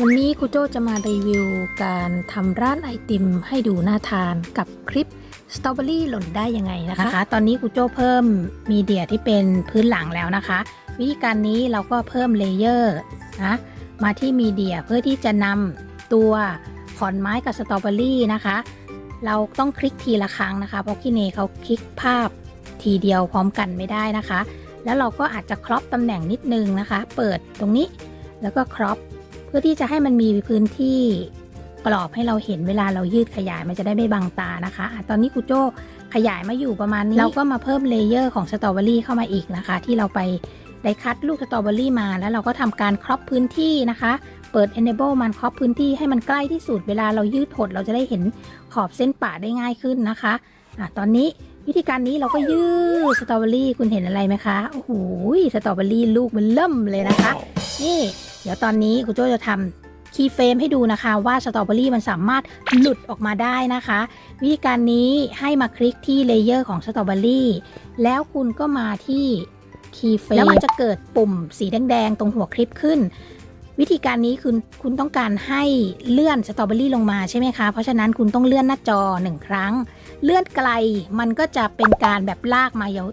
วันนี้ครูโจจะมารีวิวการทำร้านไอติมให้ดูน่าทานกับคลิปสตรอเบอรี่หล่นได้ยังไงนะคะ ตอนนี้ครูโจเพิ่มมีเดียที่เป็นพื้นหลังแล้วนะคะ วิธีการนี้เราก็เพิ่มเลเยอร์นะมาที่มีเดียเพื่อที่จะนำตัวขอนไม้กับสตรอเบอรี่นะคะ เราต้องคลิกทีละครั้งนะคะ เพราะคิเนเขาคลิกภาพทีเดียวพร้อมกันไม่ได้นะคะ แล้วเราก็อาจจะครอปตำแหน่งนิดนึงนะคะ เปิดตรงนี้แล้วก็ครอป พื่อที่จะให้มันมีพื้นที่กรอบให้เราเห็นเวลาเรายืดขยายมันจะได้ไม่บังตานะคะอะตอนนี้ครูโจ้ขยายมาอยู่ประมาณนี้เราก็มาเพิ่มเลเยอร์ของสตรอเบอรี่เข้ามาอีกนะคะ ที่เราไปได้คัดลูกสตรอเบอรี่มาแล้วเราก็ทำการครอปพื้นที่นะคะ เปิด enable มันครอปพื้นที่ให้มันใกล้ที่สุดเวลาเรายืดหดเราจะได้เห็นขอบเส้นป่าได้ง่ายขึ้นนะคะอะตอนนี้วิธีการนี้เราก็ยืดสตรอเบอรี่คุณเห็นอะไรไหมคะ โอ้โห สตรอเบอรี่ลูกมันเริ่มเลยนะคะ นี่เดี๋ยวตอนนี้คุณโจจะทำคีย์เฟรมให้ดูนะคะ ว่าสตรอเบอรี่มันสามารถหลุดออกมาได้นะคะ วิธีการนี้ให้มาคลิกที่เลเยอร์ของสตรอเบอรี่แล้วคุณก็มาที่คีย์เฟรมแล้วมันจะเกิดปุ่มสีแดงๆตรงหัวคลิปขึ้น วิธีการนี้คุณคุณต้องการให้เลื่อนสตรอเบอรี่ลงมาใช่ไหมคะ เพราะฉะนั้นคุณต้องเลื่อนหน้าจอหนึ่งครั้ง เลื่อนไกลมันก็จะเป็นการแบบลากมายว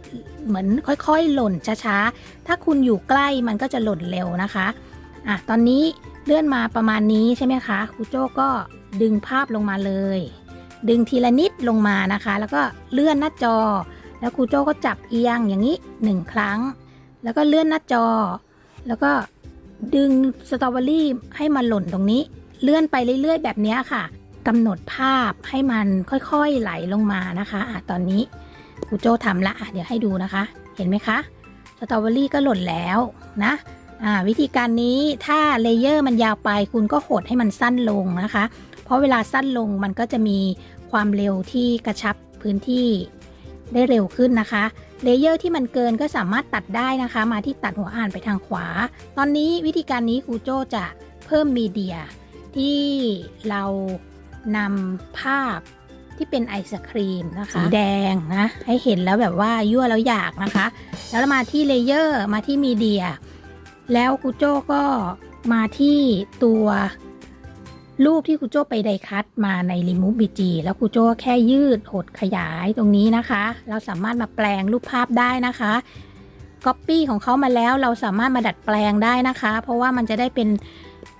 เหมือนค่อยๆ หล่นช้าๆ ถ้าคุณอยู่ใกล้มันก็จะหล่นเร็วนะคะ อะตอนนี้เลื่อนมาประมาณนี้ใช่ไหมคะครูโจ้ก็ดึงภาพลงมาเลย ดึงทีละนิดลงมานะคะ แล้วก็เลื่อนหน้าจอ แล้วครูโจ้ก็จับเอียงอย่างนี้หนึ่งครั้ง แล้วก็เลื่อนหน้าจอ แล้วก็ดึงสตรอเบอรี่ให้มันหล่นตรงนี้ เลื่อนไปเรื่อยๆ แบบนี้ค่ะกำหนดภาพให้มันค่อยๆไหลลงมานะคะอะตอนนี้ครูโจ้ทำละอะเดี๋ยวให้ดูนะคะ เห็นไหมคะสตรอเบอรี่ก็หล่นแล้วนะ อ่าวิธีการนี้ถ้าเลเยอร์มันยาวไป คุณก็หดให้มันสั้นลงนะคะ เพราะเวลาสั้นลงมันก็จะมีความเร็วที่กระชับพื้นที่ได้เร็วขึ้นนะคะ เลเยอร์ที่มันเกินก็สามารถตัดได้นะคะ มาที่ตัดหัวอ่านไปทางขวา ตอนนี้วิธีการนี้ครูโจจะเพิ่มมีเดีย ที่เรานำภาพที่เป็นไอศครีมนะคะสีแดงนะ ให้เห็นแล้วแบบว่ายั่วแล้วอยากนะคะ แล้วมาที่เลเยอร์มาที่มีเดีย แล้วครูโจ้ก็มาที่ตัวรูปที่ครูโจ้ไปไดคัตมาใน Remove BG แล้วครูโจ้แค่ยืดหดขยายตรงนี้นะคะ เราสามารถมาแปลงรูปภาพได้นะคะ Copy ของเขามาแล้วเราสามารถมาดัดแปลงได้นะคะ เพราะว่ามันจะได้เป็น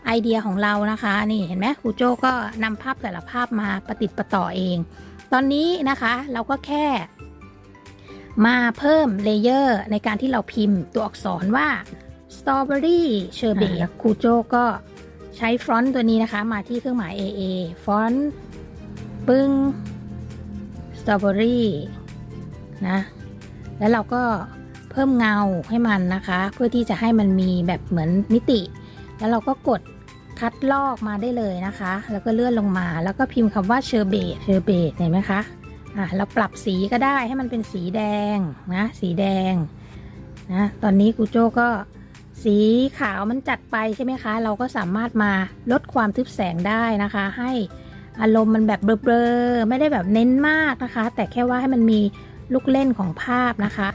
ไอเดียของเรานะคะ นี่เห็นไหมครูโจ้ก็นำภาพแต่ละภาพมาประติดประต่อเอง ตอนนี้นะคะเราก็แค่ มาเพิ่มเลเยอร์ในการที่เราพิมพ์ตัวอักษรว่า Strawberry Sherbet ครูโจก็ใช้ฟอนต์ตัวนี้นะคะ มาที่เครื่องหมาย AA ฟอนต์ปึ้ง Strawberry นะ แล้วเราก็เพิ่มเงาให้มันนะคะ เพื่อที่จะให้มันมีแบบเหมือนมิติ แล้วเราก็กดคัดลอกมาได้เลยนะคะ แล้วก็เลื่อนลงมา แล้วก็พิมพ์คำว่าเชอร์เบตเชอร์เบตเห็นไหมคะอะเราปรับสีก็ได้ให้มันเป็นสีแดงนะ สีแดงนะ ตอนนี้ครูโจก็ สีขาวมันจัดไปใช่ไหมคะ เราก็สามารถมาลดความทึบแสงได้นะคะ ให้อารมณ์มันแบบเบลอๆไม่ได้แบบเน้นมากนะคะ แต่แค่ว่าให้มันมีลูกเล่นของภาพนะคะ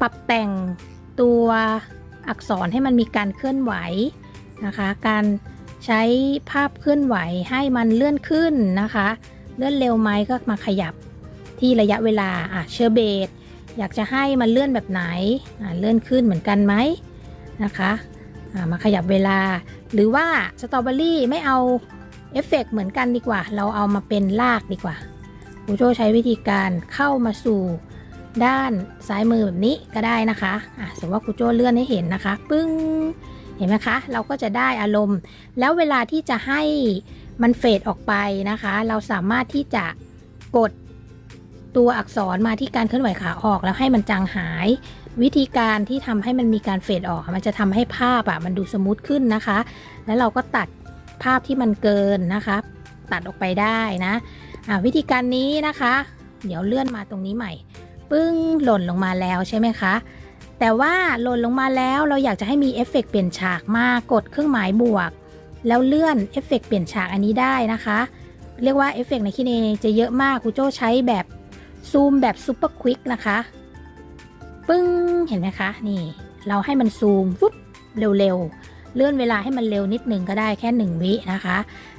ปรับแต่งตัวอักษรให้มันมีการเคลื่อนไหวนะคะ การใช้ภาพเคลื่อนไหวให้มันเลื่อนขึ้นนะคะ เลื่อนเร็วไหมก็มาขยับที่ระยะเวลาอะเชอร์เบตอยากจะให้มันเลื่อนแบบไหนอะเลื่อนขึ้นเหมือนกันไหม นะคะะมาขยับเวลา หรือว่าสตรอเบอรี่ไม่เอาเอฟเฟกเหมือนกันดีกว่า เราเอามาเป็นลากดีกว่าครูโจใช้วิธีการเข้ามาสู่ด้านซ้ายมือแบบนี้ก็ได้นะคะอะสมมติว่าครูโจเลื่อนให้เห็นนะคะ ปึ้ง เห็นไหมคะ เราก็จะได้อารมณ์ แล้วเวลาที่จะให้มันเฟดออกไปนะคะ เราสามารถที่จะกดตัวอักษรมาที่การเคลื่อนไหวขาออกแล้วให้มันจางหาย วิธีการที่ทำให้มันมีการเฟดออก มันจะทำให้ภาพอะมันดูสมูทขึ้นนะคะ แล้วเราก็ตัดภาพที่มันเกินนะคะ ตัดออกไปได้นะอ่าวิธีการนี้นะคะ เดี๋ยวเลื่อนมาตรงนี้ใหม่ ปึ้งหล่นลงมาแล้วใช่ไหมคะแต่ว่าหล่นลงมาแล้วเราอยากจะให้มีเอฟเฟกต์เปลี่ยนฉากมากกดเครื่องหมายบวก แล้วเลื่อนเอฟเฟกต์เปลี่ยนฉากอันนี้ได้นะคะ เรียกว่าเอฟเฟกต์ในคิเนจะเยอะมากครูโจใช้แบบซูมแบบซูเปอร์ควิกนะคะ ปึ้ง เห็นไหมคะ นี่ เราให้มันซูมฟุ๊บเร็วๆ เลื่อนเวลาให้มันเร็วนิดนึงก็ได้แค่ 1 วินะคะ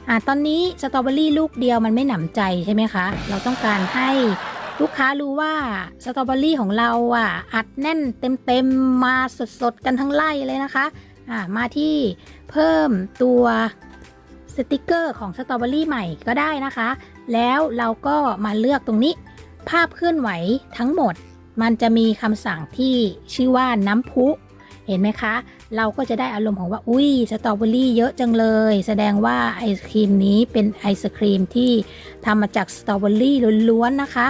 อ่าตอนนี้สตรอเบอรี่ลูกเดียวมันไม่หนำใจใช่ไหมคะ เราต้องการให้ลูกค้ารู้ว่าสตรอเบอรี่ของเราอะอัดแน่นเต็มๆ มาสดๆ กันทั้งไล่เลยนะคะอ่ามาที่เพิ่มตัวสติกเกอร์ของสตรอเบอรี่ใหม่ก็ได้นะคะ แล้วเราก็มาเลือกตรงนี้ ภาพเคลื่อนไหวทั้งหมด มันจะมีคำสั่งที่ชื่อว่าน้ำพุเห็นไหมคะ เราก็จะได้อารมณ์ของว่า อุ้ย สตรอเบอรี่เยอะจังเลย แสดงว่าไอศครีมนี้เป็นไอศครีมที่ทำมาจากสตรอเบอรี่ล้วนๆนะคะ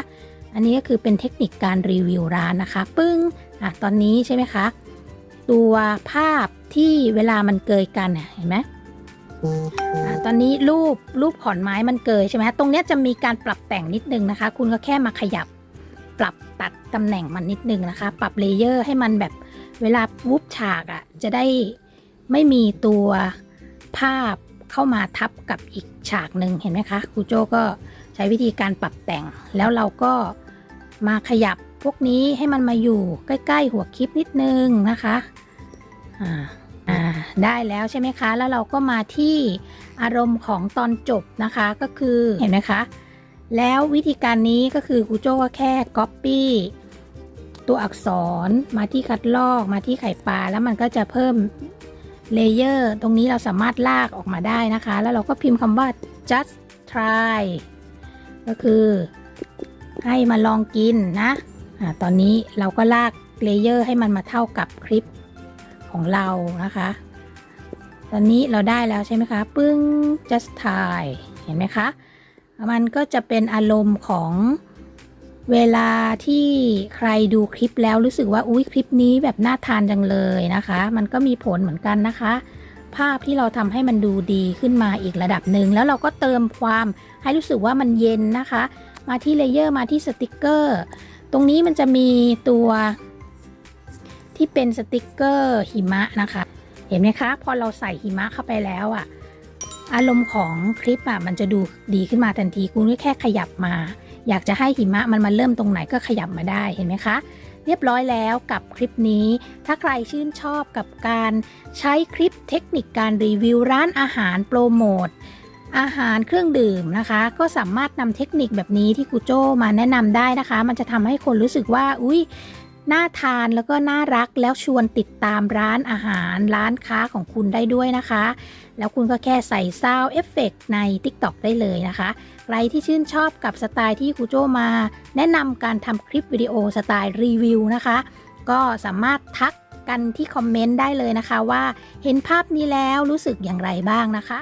อันนี้ก็คือเป็นเทคนิคการรีวิวร้านนะคะ ปึ้ง อะ ตอนนี้ใช่ไหมคะ ตัวภาพที่เวลามันเกยกันเนี่ยเห็นไหมอะตอนนี้รูปรูปขอนไม้มันเกยใช่ไหมตรงเนี้ยจะมีการปรับแต่งนิดนึงนะคะ คุณก็แค่มาขยับ ปรับตัดตำแหน่งมันนิดนึงนะคะ ปรับเลเยอร์ให้มันแบบเวลาวุบฉากอะ่ะ จะได้ไม่มีตัวภาพเข้ามาทับกับอีกฉากหนึ่งเห็นไหมคะครูโจก็ใช้วิธีการปรับแต่ง แล้วเราก็มาขยับพวกนี้ให้มันมาอยู่ใกล้ ๆ หัวคลิปนิดนึงนะคะอ่าอ่าได้แล้วใช่ไหมคะ แล้วเราก็มาที่อารมณ์ของตอนจบนะคะ ก็คือเห็นไหมคะ แล้ววิธีการนี้ก็คือครูโจ้ก็แค่ Copy ตัวอักษรมาที่คัดลอกมาที่ไข่ปลาแล้วมันก็จะเพิ่มเลเยอร์ตรงนี้เราสามารถลากออกมาได้นะคะ แล้วเราก็พิมพ์คำว่า just try ก็คือให้มาลองกินนะอะตอนนี้เราก็ลากเลเยอร์ให้มันมาเท่ากับคลิปของเรานะคะ ตอนนี้เราได้แล้วใช่ไหมคะ ปึ้ง just try เห็นไหมคะ มันก็จะเป็นอารมณ์ของเวลาที่ใครดูคลิปแล้วรู้สึกว่าอุ้ยคลิปนี้แบบน่าทานจังเลยนะคะ มันก็มีผลเหมือนกันนะคะ ภาพที่เราทำให้มันดูดีขึ้นมาอีกระดับหนึ่งแล้วเราก็เติมความให้รู้สึกว่ามันเย็นนะคะ มาที่เลเยอร์มาที่สติกเกอร์ ตรงนี้มันจะมีตัวที่เป็นสติกเกอร์หิมะนะคะ เห็นไหมคะ พอเราใส่หิมะเข้าไปแล้วอะ่ะ อารมณ์ของคลิปอะมันจะดูดีขึ้นมาทันทีคุณก็แค่ขยับมา อยากจะให้หิมะมันมาเริ่มตรงไหนก็ขยับมาได้เห็นไหมคะ เรียบร้อยแล้วกับคลิปนี้ ถ้าใครชื่นชอบกับการใช้คลิปเทคนิคการรีวิวร้านอาหารโปรโมทอาหารเครื่องดื่มนะคะ ก็สามารถนำเทคนิคแบบนี้ที่ครูโจมาแนะนำได้นะคะ มันจะทำให้คนรู้สึกว่า อุ้ยน่าทานแล้วก็น่ารักแล้วชวนติดตามร้านอาหารร้านค้าของคุณได้ด้วยนะคะ แล้วคุณก็แค่ใส่ซาวเอฟเฟกใน TikTok ได้เลยนะคะ ใครที่ชื่นชอบกับสไตล์ที่ครูโจมา แนะนำการทำคลิปวิดีโอสไตล์รีวิวนะคะ ก็สามารถทักกันที่คอมเมนต์ได้เลยนะคะว่าเห็นภาพนี้แล้วรู้สึกอย่างไรบ้างนะคะ